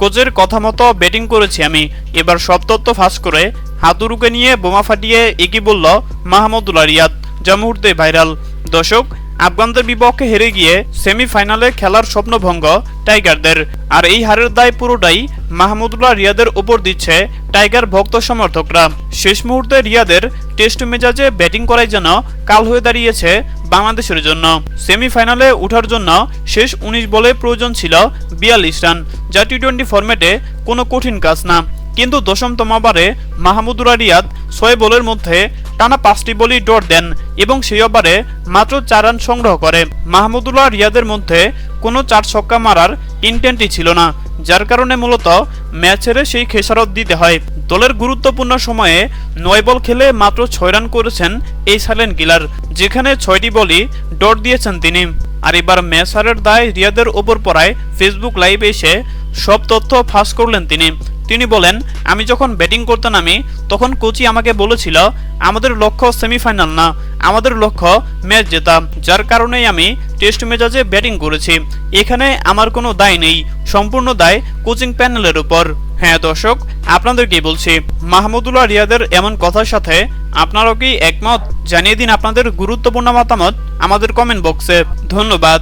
কোচের কথা মতো ব্যাটিং করেছি আমি। এবার সব তত্ত্ব ফাঁস করে হাতুরুকে নিয়ে বোমা ফাটিয়ে একই বলল মাহমুদুল্লাহ রিয়াদ, যা মুহূর্তে ভাইরাল। দর্শক আফগানদের বিপক্ষে হেরে গিয়ে সেমিফাইনালে খেলার স্বপ্নভঙ্গ টাইগারদের। আর এই হারের দায় পুরোটাই মাহমুদুল্লাহ রিয়াদের উপর দিচ্ছে টাইগার ভক্ত সমর্থকরা। শেষ মুহূর্তে রিয়াদের টেস্ট মেজাজে ব্যাটিং করাই যেন কাল হয়ে দাঁড়িয়েছে বাংলাদেশের জন্য। সেমিফাইনালে ওঠার জন্য শেষ উনিশ বলে প্রয়োজন ছিল বিয়াল্লিশ রান, যা টি টোয়েন্টি ফরম্যাটে কোনো কঠিন কাজ না। কিন্তু দশমতম ওভারে মাহমুদুল্লাহ রিয়াদ ছয় বলের মধ্যে টানা পাঁচটি বলই ডট দেন এবং সেই ওভারে মাত্র চার রান সংগ্রহ করে। মাহমুদুল্লাহ রিয়াদের মধ্যে কোনো চার ছক্কা মারার ইন্টেন্টই ছিল না, যার কারণে মূলত ম্যাচ হেরে সেই খেসারত দিতে হয়। দলের গুরুত্বপূর্ণ সময়ে নয় বল খেলে মাত্র ছয় রান করেছেন এই সাইলেন্ট কিলার, যেখানে ছয়টি বলই ডট দিয়েছেন তিনি। আর এবার ম্যাচ হারের দায় রিয়াদের ওপর পড়ায় ফেসবুক লাইভে এসে সব তথ্য ফাঁস করলেন তিনি। তিনি বলেন, আমি যখন ব্যাটিং করতে নামি, তখন কোচই আমাকে বলেছিল, আমাদের লক্ষ্য সেমিফাইনাল না, আমাদের লক্ষ্য ম্যাচ জেতা, যার কারণেই আমি টেস্ট মেজাজে ব্যাটিং করেছি। এখানে আমার কোনো দায় নেই, সম্পূর্ণ দায় কোচিং প্যানেলের উপর। হ্যাঁ দর্শক, আপনাদেরকেই বলছি, মাহমুদুল্লাহ রিয়াদের এমন কথার সাথে আপনারাও কি একমত? জানিয়ে দিন আপনাদের গুরুত্বপূর্ণ মতামত আমাদের কমেন্ট বক্সে ধন্যবাদ।